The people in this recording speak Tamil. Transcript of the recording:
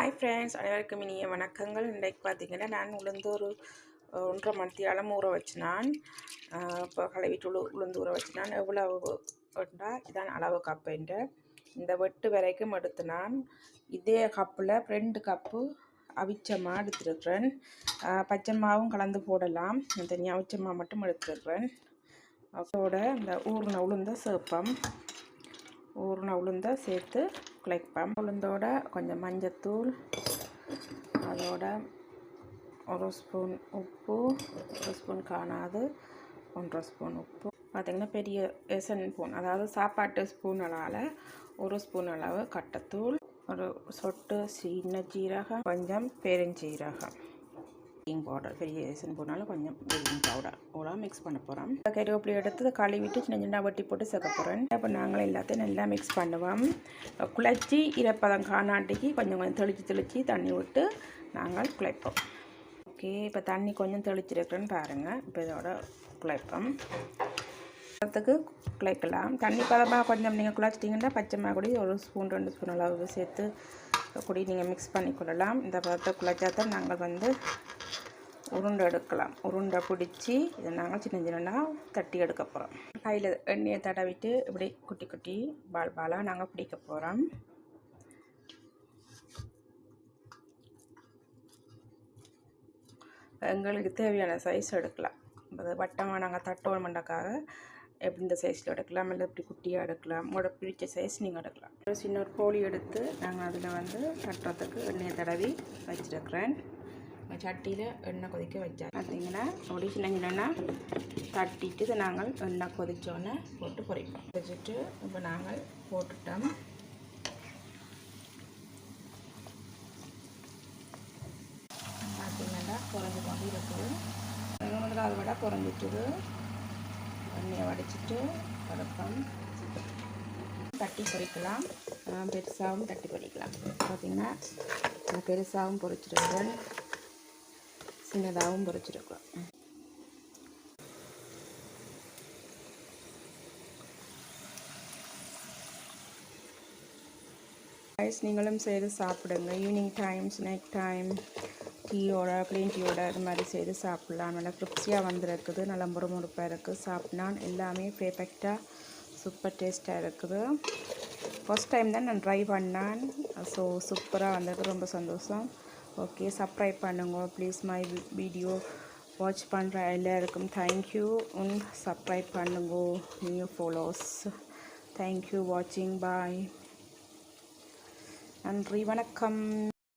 ஹாய் ஃப்ரெண்ட்ஸ் அனைவருக்கும் இனிய வணக்கங்கள். இன்றைக்கு பார்த்தீங்கன்னா நான் உளுந்து ஒரு ஒன்றரை மணித்தியாலம் ஊற வச்சு இப்போ கழுவிட்டு உளு உளுந்து ஊற வச்சு எவ்வளவு வேண்டா இதான் அளவு கப்புன்ற இந்த வெட்டு வரைக்கும் எடுத்து நான் இதே கப்பில் ரெண்டு கப்பு அவிச்சமா எடுத்துருக்குறேன். பச்சை மாவும் கலந்து போடலாம். தனியாக அவிச்சம்மா மட்டும் எடுத்துருக்குறேன். அதோட இந்த ஊர்ன உளுந்த சேப்பம் ஊர்ன உளுந்த சேர்த்து குழைப்பேன் உளுந்தோட கொஞ்சம் மஞ்சத்தூள் அதோட ஒரு ஸ்பூன் உப்பு ஒரு ஸ்பூன் காணாது ஒன்றரை ஸ்பூன் உப்பு. பார்த்திங்கன்னா பெரிய எசன் ஸ்பூன் அதாவது சாப்பாட்டு ஸ்பூன் அளவில் ஒரு ஸ்பூன் அளவு கட்டத்தூள் ஒரு சொட்டு சின்ன ஜீரகம் கொஞ்சம் பெருஞ்சீரகம். பேக்கிங் பவுடர் பெரிய ஏசன் ஸ்பூனால் கொஞ்சம் பேக்கிங் பவுடர் அவ்வளோ மிக்ஸ் பண்ண போகிறோம் கருவேப்பிலை எடுத்து கழுவிட்டு சின்ன சின்ன வட்டி போட்டு சேர்க்க போகிறேன் இப்போ நாங்கள் எல்லாத்தையும் நல்லா மிக்ஸ் பண்ணுவோம். குழச்சி ஈரப்பதம் காணாட்டிக்கு கொஞ்சம் கொஞ்சம் தெளித்து தெளித்து தண்ணி விட்டு நாங்கள் குழைப்போம். ஓகே இப்போ தண்ணி கொஞ்சம் தெளிச்சிருக்கிறேன்னு பாருங்கள் இப்போ இதோட குழைப்போம். பதத்துக்கு குழைக்கலாம். தண்ணி பதமாக கொஞ்சம் நீங்கள் குழைச்சிட்டிங்கன்னா பச்சை மாகுடி ஒரு ஸ்பூன் ரெண்டு ஸ்பூன் அளவு சேர்த்து கூடி நீங்கள் மிக்ஸ் பண்ணி கொள்ளலாம். இந்த பதத்தை குழைச்சா தான் நாங்கள் வந்து உருண்டை எடுக்கலாம். உருண்டை பிடிச்சி இதை நாங்கள் சின்ன சின்னதாக தட்டி எடுக்க போகிறோம் கையில் எண்ணெயை தடவிட்டு இப்படி குட்டி குட்டி பால் பாலாக நாங்கள் பிடிக்க போகிறோம் எங்களுக்கு தேவையான சைஸ் எடுக்கலாம். அது வட்டமாக நாங்கள் தட்டோம் மண்டக்காக எப்படி இந்த சைஸில் எடுக்கலாம் இல்லை இப்படி குட்டியாக எடுக்கலாம் உங்களோட பிடிச்ச சைஸ் நீங்கள் எடுக்கலாம். ஒரு சின்ன ஒரு கோழி எடுத்து நாங்கள் அதில் வந்து தட்டுறதுக்கு எண்ணெயை தடவி வச்சுருக்கிறேன். சட்டியில் எண்ணெய் கொதிக்க வச்சா பார்த்தீங்கன்னா அப்படி சின்ன சின்னன்னா தட்டிட்டு இதை நாங்கள் எண்ணெய் கொதிச்சோன்னே போட்டு பொரிப்போம் வச்சுட்டு இப்போ நாங்கள் போட்டுட்டோம். பார்த்தீங்கன்னா குறைஞ்சி கொண்டு இருக்குது. முதலாவது விட குறைஞ்சிட்டுது. எண்ணெயை வடிச்சிட்டு கடுப்பம் தட்டி பொரிக்கலாம் அஹ் பெருசாகவும் தட்டி பொரிக்கலாம் பார்த்தீங்கன்னா நான் பெருசாகவும் பொரிச்சிருக்கேன் சின்னதாகவும் பொறிச்சிருக்கோம் ரைஸ் நீங்களும் செய்து சாப்பிடுங்க. ஈவினிங் டைம் ஸ்நாக் டைம் டீயோட க்ளீன் டீயோட இது மாதிரி செய்து சாப்பிட்லாம். நல்லா கிரிப்ஸியாக வந்திருக்குது. நல்லா முறுமுறுப்பாக இருக்குது சாப்பிட்னா எல்லாமே பெர்ஃபெக்டாக சூப்பர் டேஸ்ட்டாக இருக்குது. ஃபர்ஸ்ட் டைம் தான் நான் ட்ரை பண்ணேன். ஸோ சூப்பராக வந்திருக்கு. ரொம்ப சந்தோஷம். ஓகே சப்ஸ்கிரைப் பண்ணுங்க. ப்ளீஸ் மை வீடியோ வாட்ச் பண்ணுற எல்லாருக்கும் தேங்க்யூ உன் சப்ஸ்கிரைப் பண்ணுங்க. நியூ ஃபாலோஸ் தேங்க்யூ வாட்சிங் பாய் நன்றி. வணக்கம்.